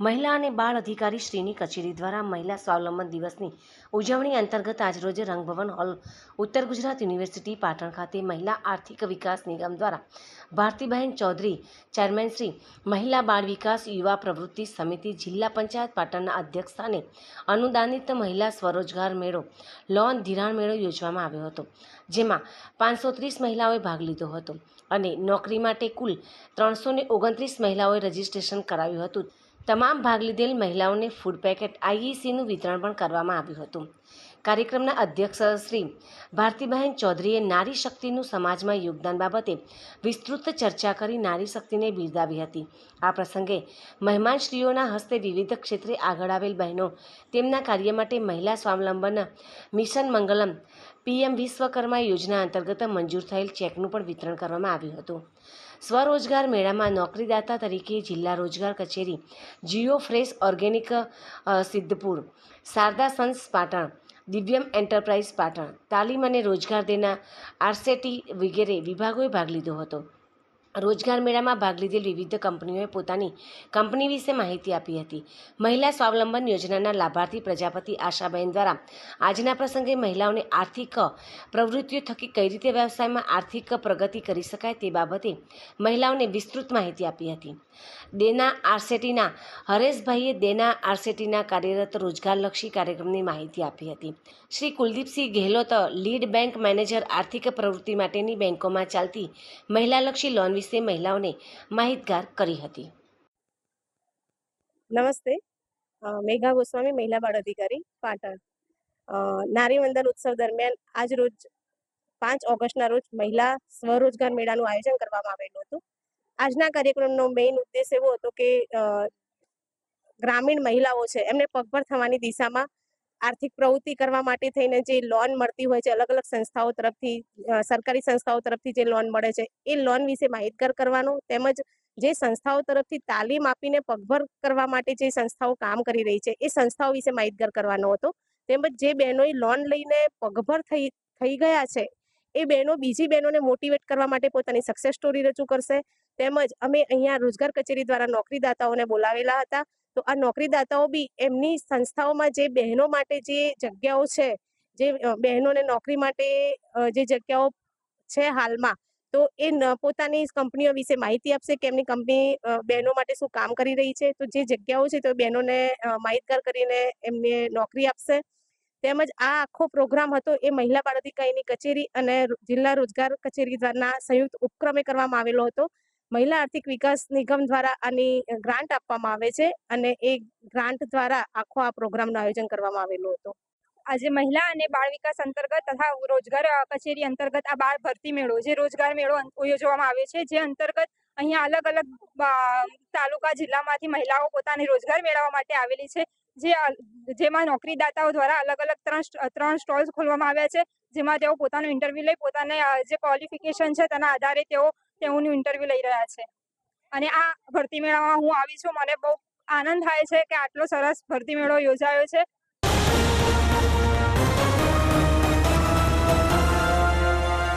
મહિલા અને બાળ અધિકારી શ્રીની કચેરી દ્વારા મહિલા સ્વાવલંબન દિવસની ઉજવણી અંતર્ગત આજરોજ રંગભવન હોલ, ઉત્તર ગુજરાત યુનિવર્સિટી પાટણ ખાતે મહિલા આર્થિક વિકાસ નિગમ દ્વારા ભારતીબહેન ચૌધરી, ચેરમેન શ્રી મહિલા બાળ વિકાસ યુવા પ્રવૃત્તિ સમિતિ, જિલ્લા પંચાયત પાટણના અધ્યક્ષ અનુદાનિત મહિલા સ્વરોજગાર મેળો, લોન ધિરાણ મેળો યોજવામાં આવ્યો હતો, જેમાં પાંચસો ત્રીસ મહિલાઓએ ભાગ લીધો હતો અને નોકરી માટે કુલ ત્રણસો ઓગણત્રીસ મહિલાઓએ રજીસ્ટ્રેશન કરાવ્યું હતું. તમામ ભાગ લીધેલ મહિલાઓને ફૂડ પેકેટ આઈઈસીનું વિતરણ પણ કરવામાં આવ્યું હતું. કાર્યક્રમના અધ્યક્ષ શ્રી ભારતીબહેન ચૌધરીએ નારી શક્તિનું સમાજમાં યોગદાન બાબતે વિસ્તૃત ચર્ચા કરી નારી શક્તિને બિરદાવી હતી. આ પ્રસંગે મહેમાનશ્રીઓના હસ્તે વિવિધ ક્ષેત્રે આગળ આવેલ બહેનો તેમના કાર્ય માટે મહિલા સ્વાવલંબન મિશન મંગલમ પીએમ વિશ્વકર્મા યોજના અંતર્ગત મંજૂર થયેલ ચેકનું પણ વિતરણ કરવામાં આવ્યું હતું. સ્વરોજગાર મેળામાં નોકરીદાતા તરીકે જિલ્લા રોજગાર કચેરી Jio fresh organic Sidhpur, Sharda sons Patan, Divyam enterprise Patan. તાલીમ અને રોજગાર દેના આરસેટી વગેરે વિભાગોએ ભાગ લીધો હતો. રોજગાર મેળામાં ભાગ લીધેલ વિવિધ કંપનીઓએ પોતાની કંપની વિશે માહિતી આપી હતી. મહિલા સ્વાવલંબન યોજનાના લાભાર્થી પ્રજાપતિ આશાબહેન દ્વારા આજના પ્રસંગે મહિલાઓને આર્થિક પ્રવૃત્તિઓ થકી કઈ રીતે વ્યવસાયમાં આર્થિક પ્રગતિ કરી શકાય તે બાબતે મહિલાઓને વિસ્તૃત માહિતી આપી હતી. દેના આરસેટીના હરેશભાઈએ દેના આરસેટીના કાર્યરત રોજગારલક્ષી કાર્યક્રમની માહિતી આપી હતી. Shri Kuldeepsinh Gehlot, lead bank manager આર્થિક પ્રવૃત્તિ માટેની બેંકોમાં ચાલતી મહિલાલક્ષી લોન વિશે મહિલાઓને માહિતગાર કરી હતી. નમસ્તે. મેઘા ગોસ્વામી, મહિલા બાળ અધિકારી, પાટણ. નારી વંદન ઉત્સવ દરમિયાન આજ રોજ પાંચ ઓગસ્ટના રોજ મહિલા સ્વરોજગાર મેળાનું આયોજન કરવામાં આવેલું હતું. આજના કાર્યક્રમનો મેઇન ઉદ્દેશ એવો હતો કે ગ્રામીણ મહિલાઓ છે એમને પગભર થવાની દિશામાં આર્થિક પ્રવૃત્તિ કરવા માટે થઈને જે લોન મળતી હોય છે અલગ અલગ સંસ્થાઓ તરફથી સરકારી સંસ્થાઓ તરફથી જે લોન મળે છે, એ લોન વિશે માહિતગાર કરવાનો, તેમજ જે સંસ્થાઓ તરફથી તાલીમ આપીને પગભર કરવા માટે જે સંસ્થાઓ કામ કરી રહી છે, એ સંસ્થાઓ વિશે માહિતગાર કરવાનો હતો. તેમજ જે બહેનોએ લોન લઈને પગભર થઈ થઈ ગયા છે, એ બહેનો બીજી બહેનોને મોટિવેટ કરવા માટે પોતાની સક્સેસ સ્ટોરી રજૂ કરશે. તેમજ અમે અહીંયા રોજગાર કચેરી દ્વારા નોકરીદાતાઓને બોલાવેલા હતા. તો આ નોકરીદાતાઓ બી એમની સંસ્થાઓમાં જે બહેનો માટે જે જગ્યાઓ છે, જે બહેનોને નોકરી માટે જે જગ્યાઓ છે હાલમાં, તો એ પોતાની કંપનીઓ વિશે માહિતી આપશે કે એમની કંપની બહેનો માટે શું કામ કરી રહી છે, તો જે જગ્યાઓ છે તો બહેનોને માહિતગાર કરીને એમને નોકરી આપશે. તેમજ આ આખો પ્રોગ્રામ હતો એ મહિલા બાળ અધિકારીની કચેરી અને જિલ્લા રોજગાર કચેરી દ્વારા સંયુક્ત ઉપક્રમે કરવામાં આવેલો હતો. મહિલા આર્થિક વિકાસ નિગમ દ્વારા આની ગ્રાન્ટ આપવામાં આવે છે અને એ ગ્રાન્ટ દ્વારા આખો આ પ્રોગ્રામનું આયોજન કરવામાં આવેલું હતું. આજે મહિલા અને બાળ વિકાસ અંતર્ગત તથા રોજગાર કચેરી અંતર્ગત આ બાળ ભરતી મેળો, જે રોજગાર મેળો યોજવામાં આવે છે, જે અંતર્ગત અહીંયા અલગ અલગ તાલુકા, જિલ્લામાંથી મહિલાઓ પોતાની રોજગાર મેળવવા માટે આવેલી છે. જે જેમાં નોકરીદાતાઓ દ્વારા અલગ અલગ ત્રણ ત્રણ સ્ટોલ્સ ખોલવામાં આવ્યા છે. જેમાં તેઓ પોતાનું ઇન્ટરવ્યૂ લઈ પોતાને જે ક્વોલિફિકેશન છે તેના આધારે તેઓ તેઓનું ઇન્ટરવ્યુ લઈ રહ્યા છે. અને આ ભરતી મેળામાં હું આવી છું. મને બહુ આનંદ થાય છે કે આટલો સરસ ભરતી મેળો યોજાયો છે.